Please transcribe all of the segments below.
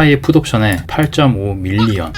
스파이의 풋옵션에 8.5 밀리언.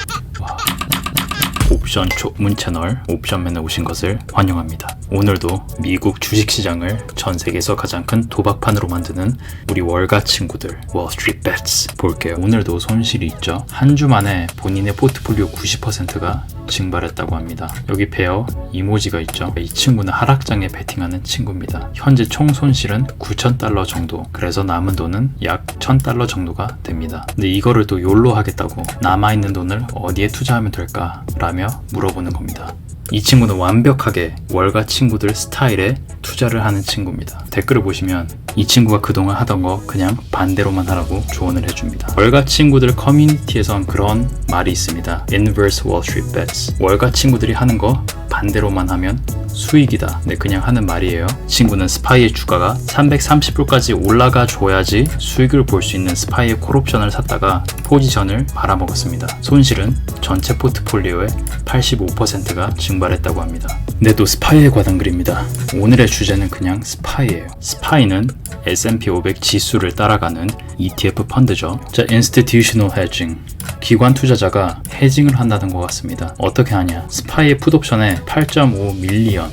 와. 옵션 조문 채널 옵션맨에 오신 것을 환영합니다. 오늘도 미국 주식시장을 전 세계에서 가장 큰 도박판으로 만드는 우리 월가 친구들 월스트리트 배츠 볼게요. 오늘도 손실이 있죠. 한 주 만에 본인의 포트폴리오 90%가 증발했다고 합니다. 여기 베어 이모지가 있죠. 이 친구는 하락장에 베팅하는 친구입니다. 현재 총 손실은 9,000달러 정도. 그래서 남은 돈은 약 1,000달러 정도가 됩니다. 근데 이거를 또 욜로 하겠다고 남아있는 돈을 어디에 투자하면 될까? 라며 물어보는 겁니다. 이 친구는 완벽하게 월가 친구들 스타일에 투자를 하는 친구입니다. 댓글을 보시면 이 친구가 그동안 하던 거 그냥 반대로만 하라고 조언을 해줍니다. 월가 친구들 커뮤니티에선 그런 말이 있습니다. Inverse Wall Street Bets. 월가 친구들이 하는 거 반대로만 하면 수익이다. 네, 그냥 하는 말이에요. 친구는 스파이의 주가가 330불까지 올라가 줘야지 수익을 볼 수 있는 스파이의 콜옵션을 샀다가 포지션을 말아먹었습니다. 손실은 전체 포트폴리오의 85%가 증발했다고 합니다. 근데 또 스파이에 관한 글입니다. 오늘의 주제는 그냥 스파이예요. 스파이는 S&P 500 지수를 따라가는 ETF 펀드죠. 자, Institutional Hedging. 기관 투자자가 해징을 한다는 것 같습니다. 어떻게 하냐? 스파이의 풋옵션에 8.5 밀리언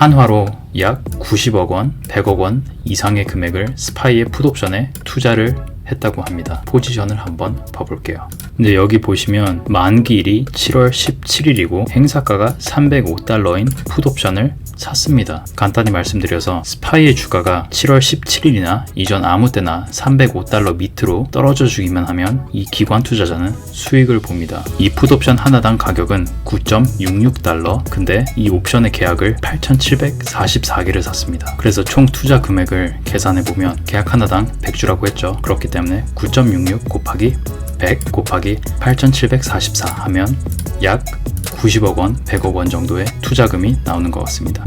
한화로 약 90억 원, 100억 원 이상의 금액을 스파이의 풋옵션에 투자를 했다고 합니다. 포지션을 한번 봐볼게요. 근데 여기 보시면 만기일이 7월 17일이고 행사가가 305달러인 풋옵션을 샀습니다. 간단히 말씀드려서 스파이의 주가가 7월 17일이나 이전 아무 때나 305달러 밑으로 떨어져 주기만 하면 이 기관 투자자는 수익을 봅니다. 이 풋옵션 하나당 가격은 9.66달러. 근데 이 옵션의 계약을 8,744개를 샀습니다. 그래서 총 투자 금액을 계산해 보면 계약 하나당 100주라고 했죠. 그렇기 때문에 9.66 곱하기 100 곱하기 8,744 하면 약 90억 원, 100억 원 정도의 투자금이 나오는 것 같습니다.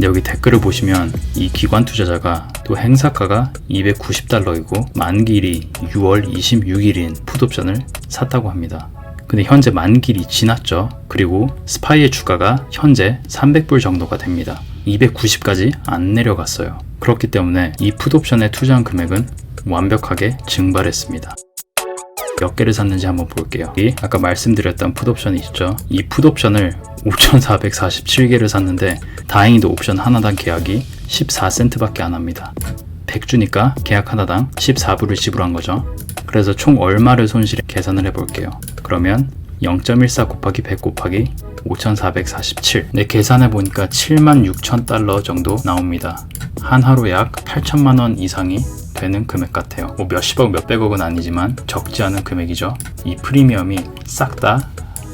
여기 댓글을 보시면 이 기관 투자자가 또 행사가가 290달러이고 만기일이 6월 26일인 풋옵션을 샀다고 합니다. 근데 현재 만기일이 지났죠. 그리고 스파이의 주가가 현재 300불 정도가 됩니다. 290까지 안 내려갔어요. 그렇기 때문에 이 풋옵션에 투자한 금액은 완벽하게 증발했습니다. 몇 개를 샀는지 한번 볼게요. 이 아까 말씀드렸던 풋옵션이 있죠. 이 풋옵션을 5,447개를 샀는데 다행히도 옵션 하나당 계약이 14센트밖에 안 합니다. 100주니까 계약 하나당 14불을 지불한 거죠. 그래서 총 얼마를 손실해 계산을 해볼게요. 그러면 0.14 곱하기 100 곱하기 5,447. 네, 계산해 보니까 7만 6천 달러 정도 나옵니다. 한화로 약 8천만 원 이상이 되는 금액 같아요. 뭐 몇십억, 몇백억은 아니지만 적지 않은 금액이죠. 이 프리미엄이 싹 다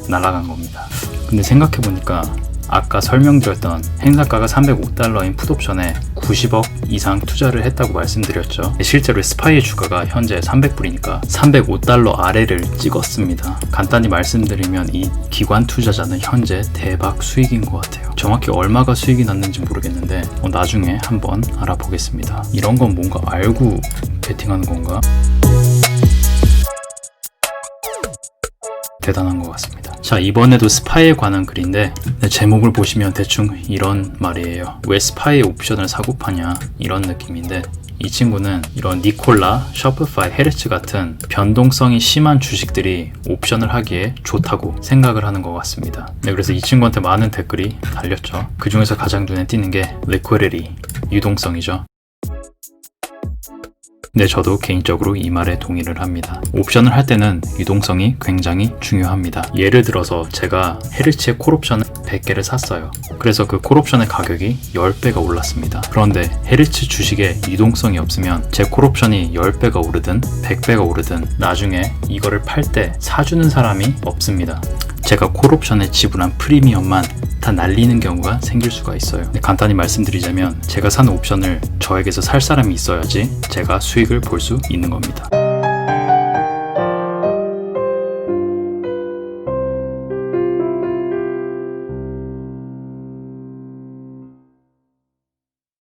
날아간 겁니다. 근데 생각해 보니까 아까 설명드렸던 행사가가 305달러인 풋옵션에 90억 이상 투자를 했다고 말씀드렸죠. 실제로 스파이의 주가가 현재 300불이니까 305달러 아래를 찍었습니다. 간단히 말씀드리면 이 기관 투자자는 현재 대박 수익인 것 같아요. 정확히 얼마가 수익이 났는지 모르겠는데 어, 나중에 한번 알아보겠습니다. 이런 건 뭔가 알고 베팅하는 건가? 대단한 것 같습니다. 자, 이번에도 스파이에 관한 글인데 네, 제목을 보시면 대충 이런 말이에요. 왜 스파이 옵션을 사고 파냐 이런 느낌인데 이 친구는 이런 니콜라, 셔프파이, 헤르츠 같은 변동성이 심한 주식들이 옵션을 하기에 좋다고 생각을 하는 것 같습니다. 네, 그래서 이 친구한테 많은 댓글이 달렸죠. 그 중에서 가장 눈에 띄는 게 리퀴리티, 유동성이죠. 네, 저도 개인적으로 이 말에 동의를 합니다. 옵션을 할 때는 유동성이 굉장히 중요합니다. 예를 들어서 제가 헤르츠의 콜옵션을 100개를 샀어요. 그래서 그 콜옵션의 가격이 10배가 올랐습니다. 그런데 헤르츠 주식에 유동성이 없으면 제 콜옵션이 10배가 오르든 100배가 오르든 나중에 이거를 팔 때 사주는 사람이 없습니다. 제가 콜옵션에 지불한 프리미엄만 다 날리는 경우가 생길 수가 있어요. 네, 간단히 말씀드리자면 제가 산 옵션을 저에게서 살 사람이 있어야지 제가 수익을 볼 수 있는 겁니다.